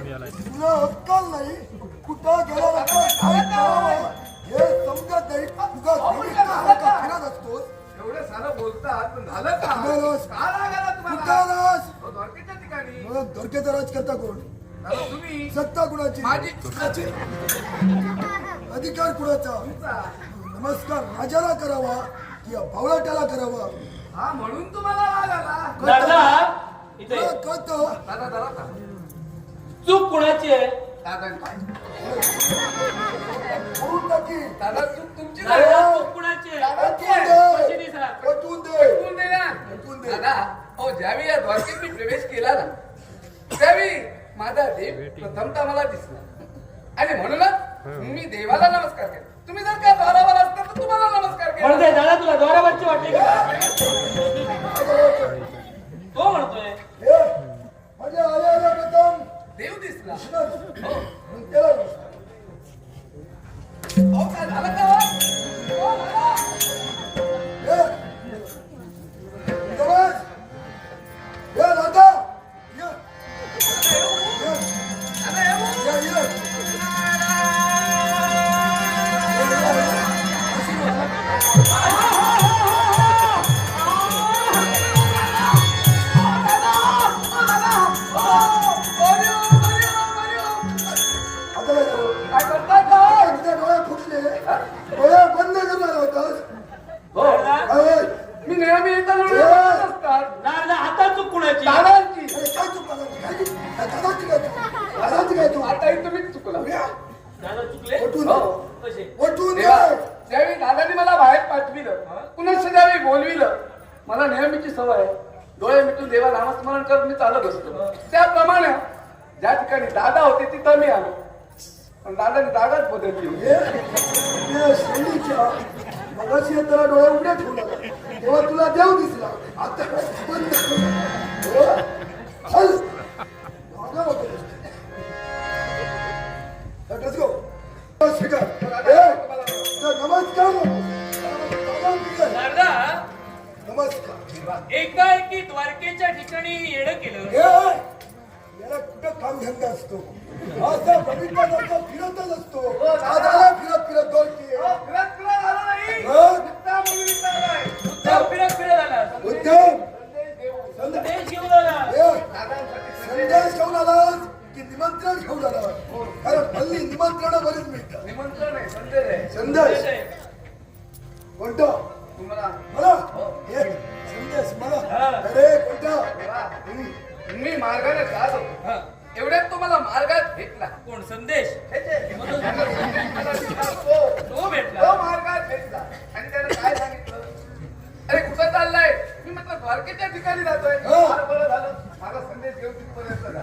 तुला अक्कल नाही? कुठं करावं? हे समजत नाही तुझा सारखा फिरत असतोस? एवढं सारं बोलतात पण झालं का? कुणालाच? का राग आला कुठं तुम्हाला आलास? अहो, द्वारकेच्या ठिकाणी. मग धोरकेचा राज करता कोण तुम्ही. सत्ता कुणाची? माझी- कुणाची? अधिकार कुणाचा. नमस्कार राजाला करावा की या भावलाट्याला करावा? हा म्हणून तुम्हाला राग आला. कळतं? दादा दादा दादा. चूक कुणाची आहे? दादा काय करून टाकी दादा चूक तुमची झाली. दादा चूक कुणाची आहे पटवून कशी दे दिसा? पटवून दे. ऐकून दे ना. ऐकून दे. दादा अहो ज्यावेळी या द्वारकेत मी प्रवेश केला ना त्यावेळी माझा देव प्रथमता मला दिसला. आणि म्हणूनच मी देवाला नमस्कार केला. तुम्ही जर का द्वारावर असता तर तुम्हाला नमस्कार केला. म्हणते दादा तुला द्वारावरची वाटते का? तो म्हणतोय हे, म्हणजे आले आले प्रथम देव दिसला कृष्ण. हो दादांची. अरे, काय चूक करायची? काय चूक? काय दादाची काय? दादाची काय चूक? आताही तुम्हीच चुकला या, दादा चुकले उठून हो. दे. कसे उठून दे. तेव्हा ज्यावेळी दादाने मला बाहेर पाठविलं पुन्हा ज्यावेळी बोलविलं मला नेहमीची सवय आहे. डोळे मिटून देवा नामस्मरण करत मी चालत असतो त्याप्रमाणे ज्या ठिकाणी दादा होते तिथं मी आलो पण दादाने जागाच बदलली हे, हे शेंडीच्या मगाशी त्याला डोळे उघडे ठेवला तेव्हा तुला देव दिसला आता बंद. हो? चल. मागं. नमस्कार. हे, नमस्कार एकदा की द्वारकेच्या ठिकाणी येणं केलं हे, याला कुठं काम धंदा असतो असा बघितला जातो फिरतच असतो दादाला फिरत फिरत दोडकी संदेश देऊ. संध्या- संदेश घेऊन आला. हे, दादांसाठी संदेश संदेश घेऊन आलास की निमंत्रण घेऊन आलास कारण हल्ली निमंत्रण बरीच मिळतात निमंत्रण आहे संदेश आहे. संदेश. आहे. कोणतं? तुम्हाला. मला? हे संदेश मला? हा. अरे कोणतं? मी मार्गाने जात होतो हा. एवढ्यात तो मला मार्गात भेटला. कोण? संदेश हे जे, त्याला संदेश मला दिला, तो- तो तो भेटला मार्गात भेटला आणि त्याने काय सांगितलं अरे कुठं चाललाय मी द्वारकेच्या ठिकाणी जातोय? हा. फार बरं झालं. माझा संदेश घेऊन तिथपर्यंत जा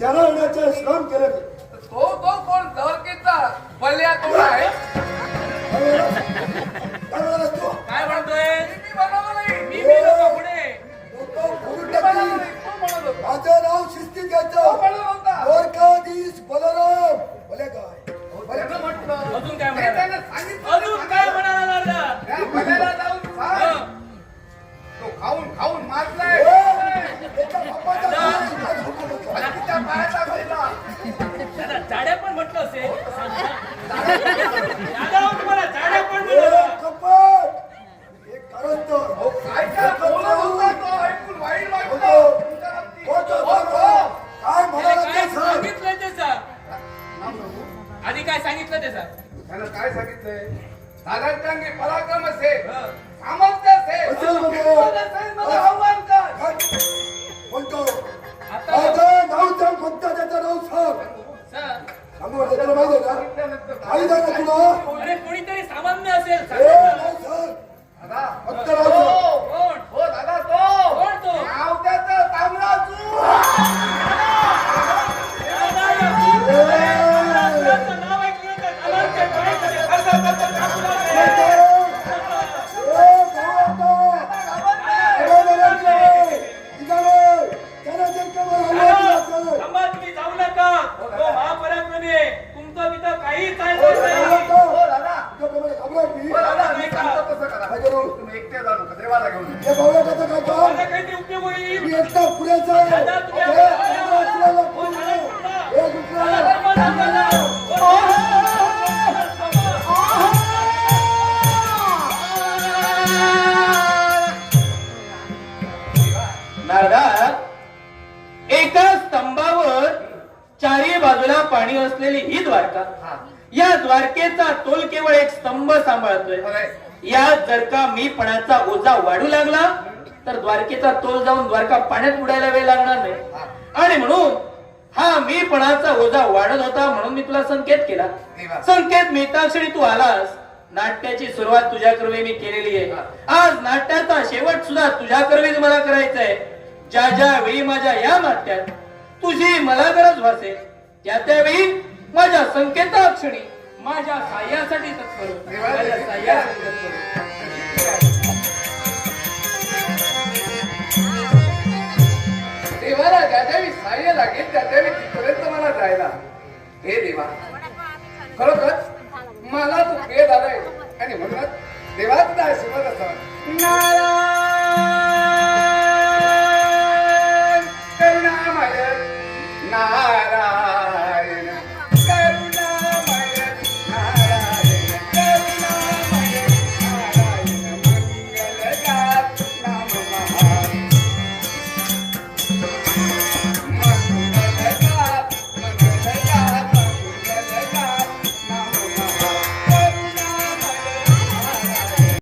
त्याला येण्याचे श्रम केले. तर तो तो कोण? द्वारकेचा पल्ल्या कोण आहे? अंगी पराक्रम असे हा. सामर्थ्य असे असेल असेल, आव्हान कर. सांग कोणतं त्याचं नाव सांग सांग. सांगू वाटतं त्याला माहिती आहे का? सांगितल्यानंतर माहिती आहे का तुला. या द्वारकेचा तोल केवळ एक स्तंभ सांभाळतोय. या जर का मीपणाचा ओझा वाढू लागला तर द्वारकेचा तोल जाऊन द्वारका पाण्यात बुडायला वेळ लागणार नाही. आणि म्हणून हा मीपणाचा ओझा वाढत होता म्हणून मी तुला संकेत केला. संकेत मिळताक्षणी तू आलास. नाट्याची सुरुवात तुझ्या कर्वे मी केलेली आहे. आज नाट्याचा शेवट सुद्धा तुझ्या कर्वीच मला करायचा आहे ज्या ज्या वेळी माझ्या या नाट्यात तुझी मला गरज भासेल त्या त्यावेळी माझ्या संकेताक्षणी माझ्या साह्यासाठी तत्पर माझ्या साह्यासाठी तत्पर देवाला ज्या त्यावेळी सहाय्य लागेल त्या त्यावेळी तिथपर्यंत मला जायला. हे देवा खरोखरच मला तू प्रिय झालाय आणि म्हणूनच देवाच काय शिवत असा करुणा करुणामय नारा